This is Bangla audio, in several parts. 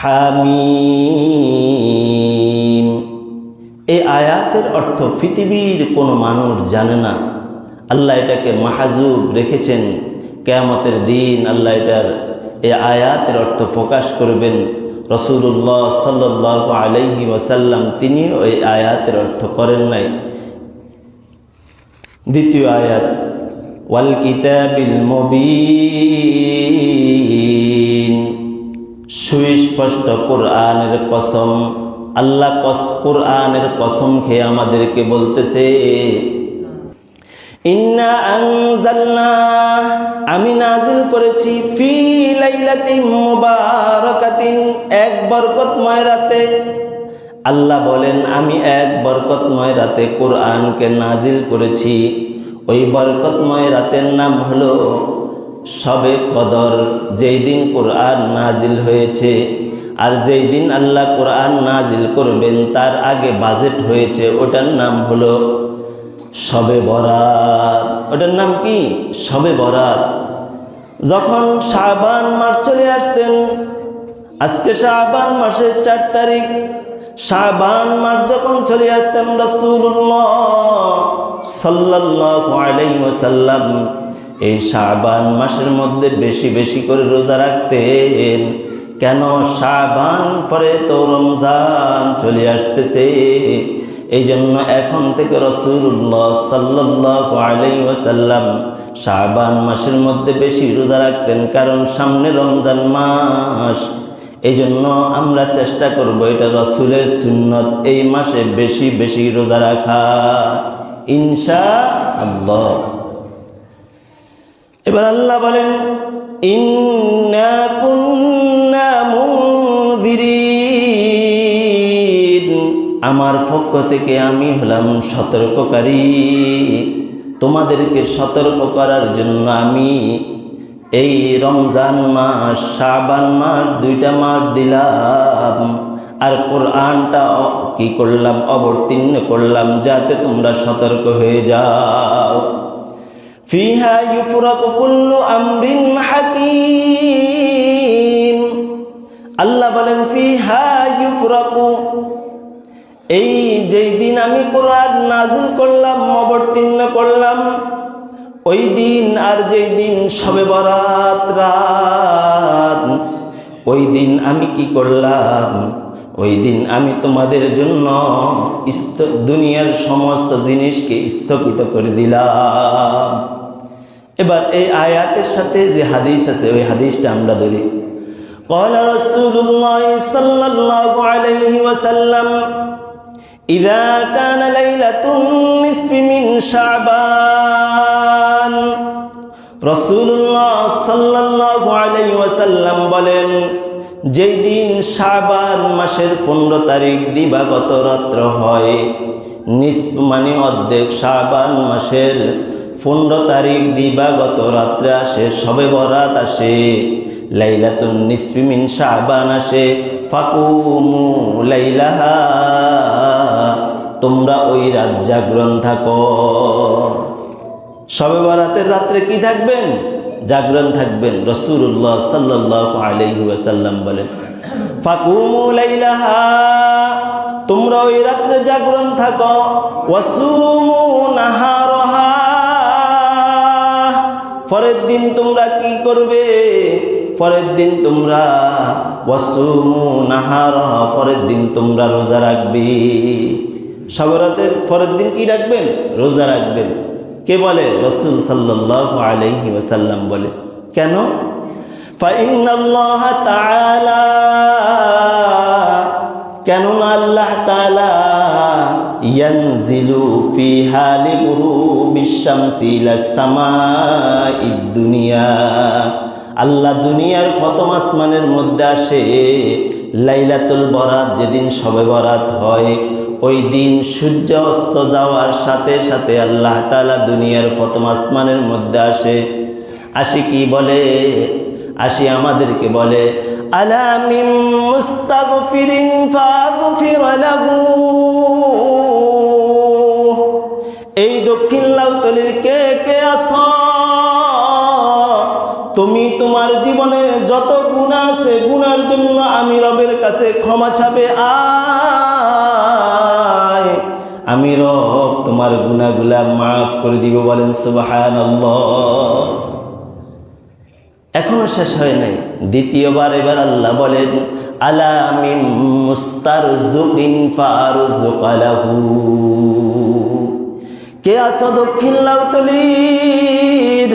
হামিম। এই আয়াতের অর্থ পৃথিবীর কোনো মানুষ জানে না। আল্লাহ এটাকে মাহাজুব রেখেছেন। কেয়ামতের দিন আল্লাহ এটার এই আয়াতের অর্থ প্রকাশ করবেন। রসুল্লাহ সাল্লাহ আলহি ওয়াসাল্লাম তিনি ওই আয়াতের অর্থ করেন নাই। দ্বিতীয় আয়াত, ওয়াল কিতাবিল মুবিন। সুস্পষ্ট কোরআনের কসম। আল্লাহ কোরআনের কসম খেয়ে আমাদেরকে বলতেছে, ইন্না আমি নাজিল করেছি ফি মুবারাকাতিন, এক বরকতময় রাতে। আল্লাহ বলেন, আমি এক বরকতময় রাতে কোরআনকে নাজিল করেছি। ওই বরকতময় রাতের নাম হলো সবে কদর, যেই দিন কোরআন নাজিল হয়েছে আর যেই দিন আল্লাহ কোরআন নাজিল করবেন, তার আগে বাজেট হয়েছে, ওটার নাম হলো সবে বরাত। ওটার নাম কি? সবে বরাত। যখন শাবান মাস চলে আসতেন, আজকে শাবান মাসের চার তারিখ, শাবান মাস যখন চলে আসতেন রসুল্লাহ সাল্লাল্লাহু আলাইহি ওয়াসাল্লাম এই শাবান মাসের মধ্যে বেশি বেশি করে রোজা রাখতেন। কেন শাবান পরে তো রমজান চলে আসতেছে? এই জন্য এখন থেকে রসুল্লাহ সাল্লাহ আলাই ওয়াসাল্লাম শাবান মাসের মধ্যে বেশি রোজা রাখতেন, কারণ সামনে রমজান মাস। এই জন্য আমরা চেষ্টা করব এটা রসুলের সুন্নত এই মাসে বেশি বেশি রোজা রাখা। ইনশা আল্লাহ এবার আল্লাহ বলেন আমার পক্ষ থেকে আমি হলাম সতর্ককারী। তোমাদেরকে সতর্ক করার জন্য আমি এই রমজান মাস, শাবান মাস দুইটা মাস দিলাম। আর কোরআনটা কি করলাম, অবতীর্ণ করলাম, যাতে তোমরা সতর্ক হয়ে যাও। ফিহা ইউফরাকু কুল্লু আমরিন হাকিম। আল্লাহ বলেন, ফিহা ইউফরাকু, এই যেই দিন আমি কোরআন নাজিল করলাম, অবতীর্ণ করলাম, ওই দিন আর যেই দিন সবে বরাত রাত, ওই দিন আমি কি করলাম? ওই দিন আমি তোমাদের জন্য দুনিয়ার সমস্ত জিনিসকে স্থগিত করে দিলাম। এবার এই আয়াতের সাথে যে হাদিস আছে ওই হাদিসটা আমরা ধরি قال رسول الله صلى الله عليه وسلم إذا كان ليلة النصف من شعبان রসুল্লাহ সাল্লাহ আলাই ওয়াসাল্লাম বলেন যেই দিন শাবান মাসের পনেরো তারিখ দিবাগত রাত্র হয় নিসপ মানে অর্ধেক শাবান মাসের পনেরো তারিখ দিবাগত রাত্রে আসে, সবে বরাত আসে। লাইলাতুন নিসপিমিন শাবান আসে। ফাকুমু লাইলাহা, তোমরা ওই রাত জাগরণ থাকো। সবে বরাতের রাত্রে কি থাকবেন? জাগরণ থাকবেন রসুল্লাহ সাল্লাহ আলহি ওয়াসাল্লাম বলেন, ফাকুমু লাইলাহা, তোমরা ওই রাত্রে জাগরণ থাকো। নাহারহা পরের দিন তোমরা কি করবে? পরের দিন তোমরা ওয়াসুমু নাহার, পরের দিন তোমরা রোজা রাখবে। সবরাতের পরের দিন কি রাখবেন? রোজা রাখবেন। কে বলে? রসুল সাল্লাহ আলহি ওসাল্লাম বলে। কেন? কেন আল্লাহ তালা ইয়ানজিলু ফি হালি গুরুবিশ শামসি দুনিয়া। আল্লাহ দুনিয়ার প্রথম আসমানের মধ্যে আসে। লাইলাতুল বরাত, যেদিন সবে বরাত হয়, ওই দিন সূর্য অস্ত যাওয়ার সাথে সাথে আল্লাহ তাআলা দুনিয়ার প্রথম আসমানের মধ্যে আসে। আসি কি বলে? আসি আমাদেরকে বলে আলামিম মুস্তাগফিরিন ফাগফির লাহু। এই দক্ষিণ লাউতলির কে কে আস তুমি তোমার জীবনে যত গুণা আছে গুনার জন্য আমি রবের কাছে ক্ষমা চাবে আয়। আমি রব, তোমার গুনাগুলা মাফ করে দিব, বলেন সুবাহান এখনও শেষ হয় নাই। দ্বিতীয়বার এবার আল্লাহ বলেন আলামিম মুস্তারজুকিন ফারুজুকালাহু কে আস দক্ষিণ লাউতলির?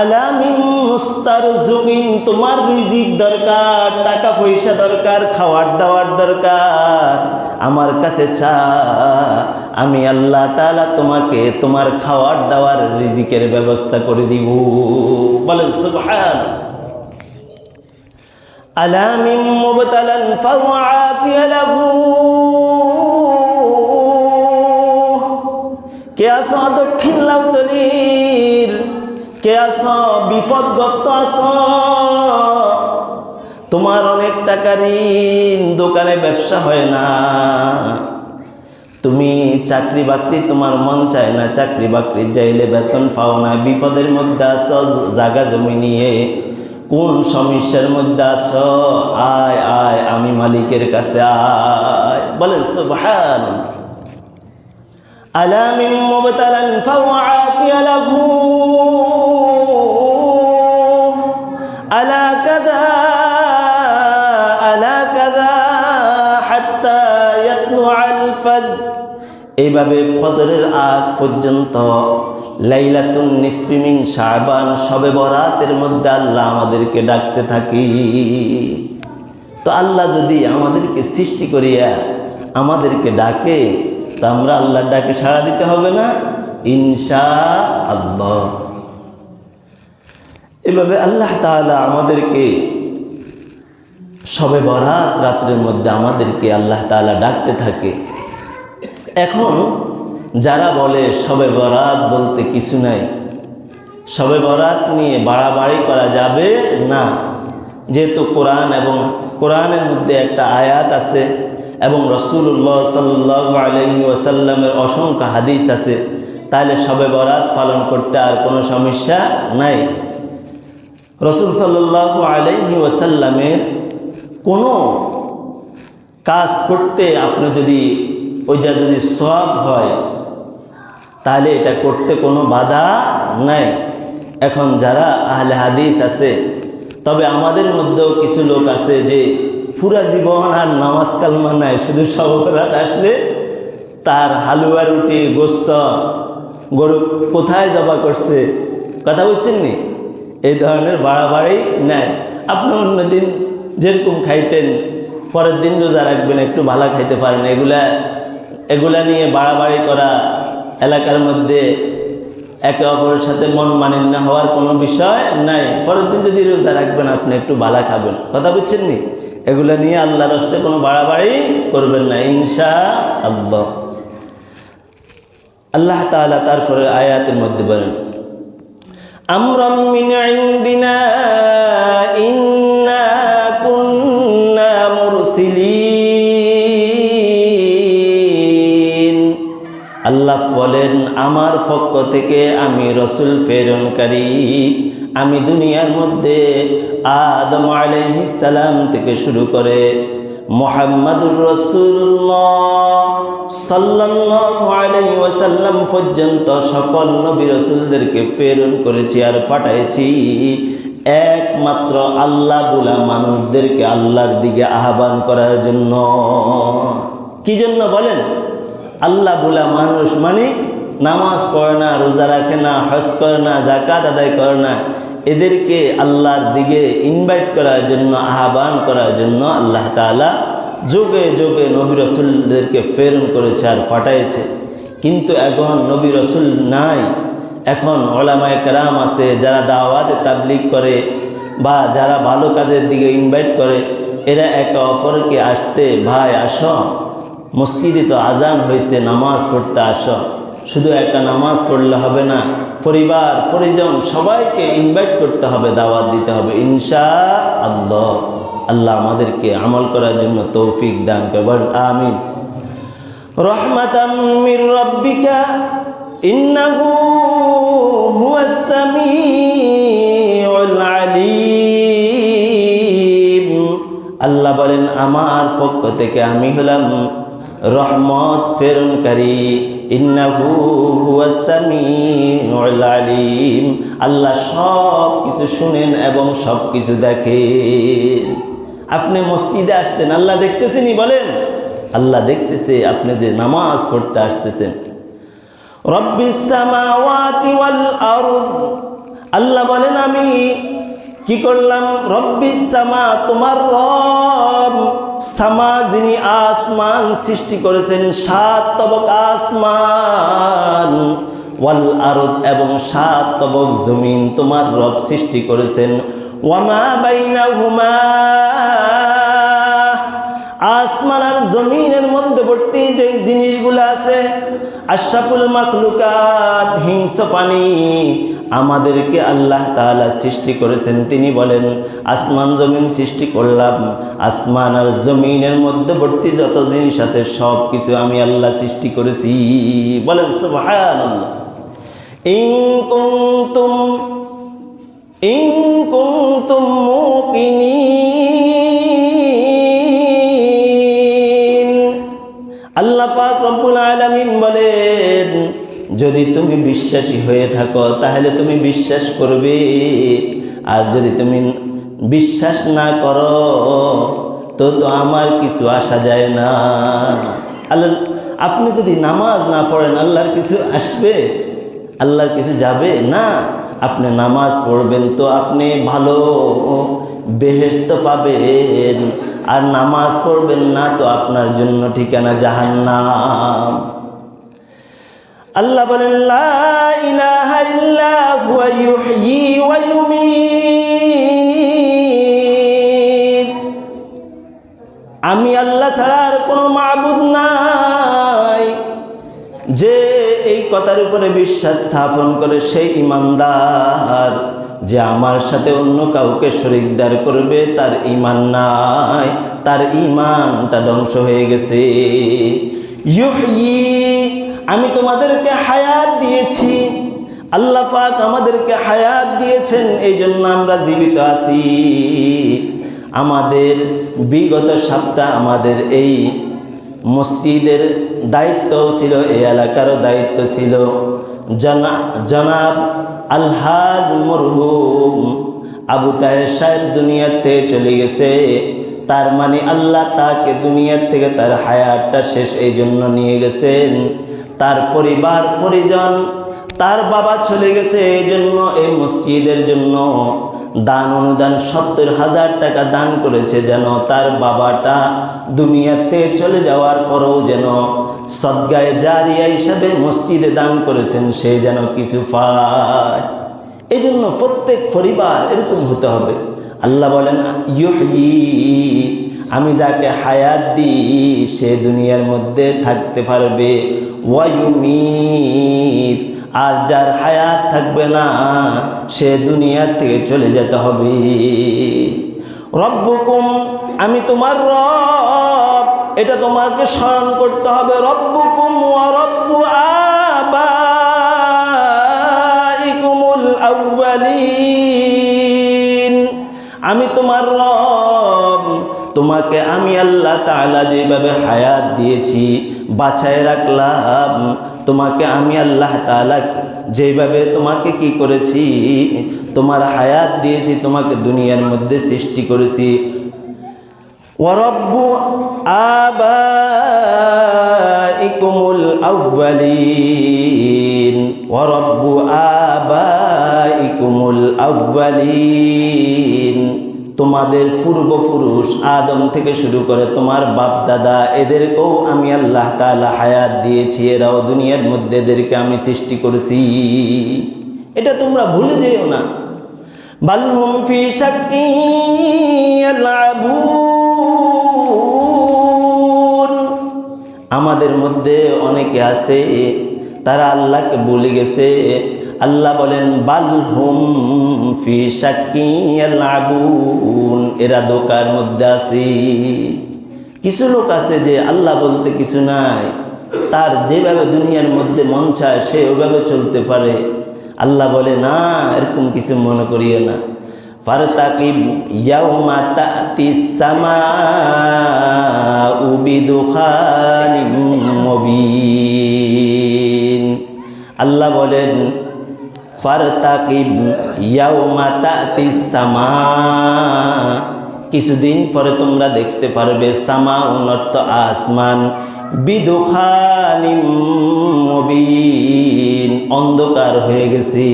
আলামিম মুস্তারজুকিন তোমার রিজিক দরকার, টাকা পয়সা দরকার, খাওয়ার দাওয়ার দরকার। আমার কাছে চা, আমি আল্লাহ তালা তোমাকে তোমার খাওয়ার দাওয়ার রিজিকের ব্যবস্থা করে দিব। বলেন সুবহান আলামিম মুবতালান ফাওয়াফিয়া লাহু। দক্ষিণ লাউতলির। কে আস বিপদগ্রস্ত আস তোমার অনেক টাকা ঋণ, দোকানে ব্যবসা হয় না। তুমি চাকরি বাকরি তোমার মন চায় না চাকরি বাকরি যাইলে বেতন পাও না। বিপদের মধ্যে আস জাগা জমি নিয়ে। কোন সমস্যার মধ্যে আস আয় আয়, আমি মালিকের কাছে আয়। বলেন সুবহান ألا من مبتلى فوعافي له ألا كذا ألا كذا حتى يطلع الفجر এইভাবে ফজরের আগ পর্যন্ত লাইলাতুন নিসফিমিন শাবান সবে বরাতের মধ্যে আল্লাহ আমাদেরকে ডাকতে থাকি তো আল্লাহ যদি আমাদেরকে সৃষ্টি করিয়া আমাদেরকে ডাকে তা আমরা আল্লাহর ডাকে সাড়া দিতে হবে না। ইনশা আল্লাহ। এভাবে আল্লাহ তাআলা আমাদেরকে সবে বরাত রাত্রের মধ্যে আমাদেরকে আল্লাহ তাআলা ডাকতে থাকে। এখন যারা বলে সবে বরাত বলতে কিছু নাই, সবে বরাত নিয়ে বাড়াবাড়ি করা যাবে না। যেহেতু কোরআন এবং কোরআনের মধ্যে একটা আয়াত আছে এবং রসুল্লাহ সাল্লাহ আলহি ওসাল্লামের অসংখ্য হাদিস আছে, তাহলে সবে বরাত পালন করতে আর কোনো সমস্যা নাই। রসুল সাল্লাহ আলহি ওসাল্লামের কোনো কাজ করতে আপনি যদি, ওইটা যদি সব হয়, তাহলে এটা করতে কোনো বাধা নাই। এখন যারা আহলে হাদিস আছে, তবে আমাদের মধ্যেও কিছু লোক আছে যে পুরা জীবন আর নামাজ কালমা নাই, শুধু সবরাত আসলে তার হালুয়া, রুটি, গোস্ত, গরু কোথায় জবা করছে, কথা বলছেন নি? এই ধরনের বাড়াবাড়ি নেয় আপনি অন্যদিন যেরকম খাইতেন, পরের দিন রোজা রাখবেন, একটু ভালো খাইতে পারেন। এগুলা এগুলা নিয়ে বাড়াবাড়ি করা এলাকার মধ্যে একে অপরের সাথে মন মানেন না হওয়ার কোনো বিষয় নাই। পরের দিন যদি রোজা রাখবেন, আপনি একটু ভালো খাবেন। কথা বুঝছেন নি? এগুলা নিয়ে আল্লাহর হস্তে কোনো বাড়াবাড়ি করবেন না ইনশা আল্লাহ আল্লাহ তাআলা তারপরে আয়াতের মধ্যে বলেন, আমরাম মিন ইন্না কুন্না মুরসিলিন। আল্লাহ বলেন, আমার পক্ষ থেকে আমি রসুল প্রেরণকারী। আমি দুনিয়ার মধ্যে আদম সালাম থেকে শুরু করে মোহাম্মদুর রসুল্লাহ পর্যন্ত সকল নবী রসুলদেরকে প্রেরণ করেছি আর পাঠাইছি। একমাত্র আল্লাহ বলা মানুষদেরকে আল্লাহর দিকে আহ্বান করার জন্য। কি জন্য বলেন? আল্লাহ বলা মানুষ মানে নামাজ পড়ে না, রোজা রাখে না, হজ করে না জাকাত আদায় করে না। এদেরকে আল্লাহর দিকে ইনভাইট করার জন্য, আহ্বান করার জন্য আল্লাহ তাআলা যোগে যোগে নবী রসুলদেরকে প্রেরণ করেছে আর পাঠাইছে। কিন্তু এখন নবী রসুল নাই। এখন ওলামায় কেরাম আছে, যারা দাওয়াতে তাবলিগ করে বা যারা ভালো কাজের দিকে ইনভাইট করে, এরা একে অপরকে আসতে ভাই আসো। মসজিদে তো আজান হয়েছে নামাজ পড়তে আসো। শুধু একা নামাজ পড়লে হবে না, পরিবার, পরিজন সবাইকে ইনভাইট করতে হবে, দাওয়াত দিতে হবে ইনশা আল্লাহ আল্লাহ আমাদেরকে আমল করার জন্য তৌফিক দান করবেন আমিন। আল্লাহ বলেন, আমার পক্ষ থেকে আমি হলাম রহমত প্রেরণকারী। ইন্নাহু হুয়াস সামিউল আলিম। আল্লাহ সব কিছু শুনেন এবং সব কিছু দেখেন। আপনি মসজিদে আসতেন, আল্লাহ দেখতেছেনই, বলেন। আল্লাহ দেখতেছে, আপনি যে নামাজ পড়তে আসতেছেন। রব্বিস সামাওয়াতি ওয়াল আরদ। আল্লাহ বলেন, আমি কি করলাম? রব্বিস সামা, তোমার রব সামা যিনি আসমান সৃষ্টি করেছেন, সাত তবক আসমান, ওয়াল আরদ এবং সাত তবক জমিন তোমার রব সৃষ্টি করেছেন। ওয়ামা বাইনাহুমা, আসমান আর জমিনের মধ্যবর্তী যে জিনিসগুলো আছে আশাফুল মাখলুকাত হিংস পানি আমাদেরকে আল্লাহ তালা সৃষ্টি করেছেন। তিনি বলেন, আসমান জমিন সৃষ্টি করলাম। আসমান আর জমিনের মধ্যবর্তী যত জিনিস আছে সব কিছু আমি আল্লাহ সৃষ্টি করেছি। বলেন ইন ইং ইন যদি তুমি বিশ্বাসী হয়ে থাকো, তাহলে তুমি বিশ্বাস করবে। আর যদি তুমি বিশ্বাস না করো, তো তো আমার কিছু আসা যায় না। আল্লাহ, আপনি যদি নামাজ না পড়েন, আল্লাহর কিছু আসবে? আল্লাহর কিছু যাবে? না, আপনি নামাজ পড়বেন তো আপনি ভালো বেহেস্ত পাবেন। আর নামাজ পড়বেন না তো আপনার জন্য ঠিকানা জাহান্নাম। আল্লাহ বলেন আমি আল্লাহ ছাড়া আর কোনো মাবুদ নাই। যে এই কথার উপরে বিশ্বাস স্থাপন করে সেই ইমানদার, যে আমার সাথে অন্য কাউকে শরিকদার করবে, তার ইমান নাই, তার ইমানটা ধ্বংস হয়ে গেছে। ইউহয়ি আমি তোমাদেরকে হায়াত দিয়েছি। আল্লাহ পাক আমাদেরকে হায়াত দিয়েছেন এই জন্য আমরা জীবিত আছি। আমাদের বিগত সপ্তাহ আমাদের এই মসজিদের দায়িত্ব ছিল, এই এলাকারও দায়িত্ব ছিল। জনা, জনাব আলহাজ মরহুম আবু তাহের সাহেব দুনিয়াতে চলে গেছে। তার মানে আল্লাহ তাকে দুনিয়ার থেকে তার হায়াতটা শেষ এই জন্য নিয়ে গেছেন। তার পরিবার, পরিজন, তার বাবা চলে গেছে এই জন্য এই মসজিদের জন্য। দান অনুদান সত্তর হাজার টাকা দান করেছে যেন তার বাবাটা দুনিয়াতে চলে যাওয়ার পরেও যেন সদ্গায় জারিয়া হিসাবে মসজিদে দান করেছেন সে যেন কিছু পায়। এই জন্য প্রত্যেক পরিবার এরকম হতে হবে। আল্লাহ বলেন ইউহি আমি যাকে হায়াত দিই, সে দুনিয়ার মধ্যে থাকতে পারবে। ওয়ায়ুমিত, আর যার হায়াত থাকবে না, সে দুনিয়ার থেকে চলে যেতে হবে। রব্বুকুম, আমি তোমার রব, এটা তোমাকে স্মরণ করতে হবে। রব্বুকুম ওয়া রব্বু আবাইকুমুল আউয়ালিন। আমি তোমার রব তোমাকে আমি আল্লাহ তালা যেভাবে হায়াত দিয়েছি বাছায় রাখলাম, তোমাকে আমি আল্লাহ তাআলা যেভাবে তোমাকে কি করেছি, তোমার হায়াত দিয়েছি, তোমাকে দুনিয়ার মধ্যে সৃষ্টি করেছি। ওয়ারব্বু আবাইকুমুল আউয়ালিন। ওয়ারব্বু আবাইকুমুল আউয়ালিন। তোমাদের পূর্বপুরুষ আদম থেকে শুরু করে তোমার বাপ দাদা, এদেরকেও আমি আল্লাহ তালা হায়াত দিয়েছি। এরাও দুনিয়ার মধ্যে এদেরকে আমি সৃষ্টি করেছি। এটা তোমরা ভুলে যেও না। বালহুম ফি আমাদের মধ্যে অনেকে আছে, তারা আল্লাহকে ভুলে গেছে। আল্লাহ বলেন বালহুম ফি ইয়ালআবুন এরা দোকার মধ্যে আছে। কিছু লোক আছে যে আল্লাহ বলতে কিছু নাই। তার যেভাবে দুনিয়ার মধ্যে মন চায়, সে ওইভাবে চলতে পারে। আল্লাহ বলে, না, এরকম কিছু মনে করিও না। আল্লাহ বলেন ফারতাকিব ইয়াউমা তাতিস সামা। কিছুদিন পরে তোমরা দেখতে পারবে, সামা উন্নত আসমান। বিদুখানিম মুবিন, অন্ধকার হয়ে গেছে।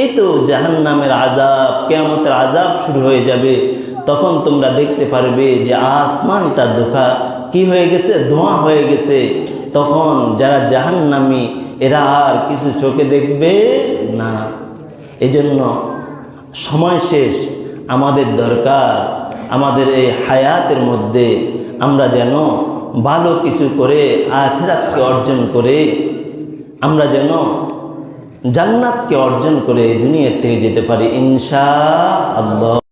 এই তো জাহান্নামের আজাব কেয়ামতের আজাব শুরু হয়ে যাবে। তখন তোমরা দেখতে পারবে যে আসমানটা ধোকা। কি হয়ে গেছে? ধোঁয়া হয়ে গেছে। তখন যারা জাহান্নামি, এরা আর কিছু চোখে দেখবে না। এজন্য সময় শেষ, আমাদের দরকার, আমাদের এই হায়াতের মধ্যে আমরা যেন ভালো কিছু করে, আখেরাতকে অর্জন করে, আমরা যেন জান্নাতকে অর্জন করে দুনিয়ার থেকে যেতে পারি ইনশা আল্লাহ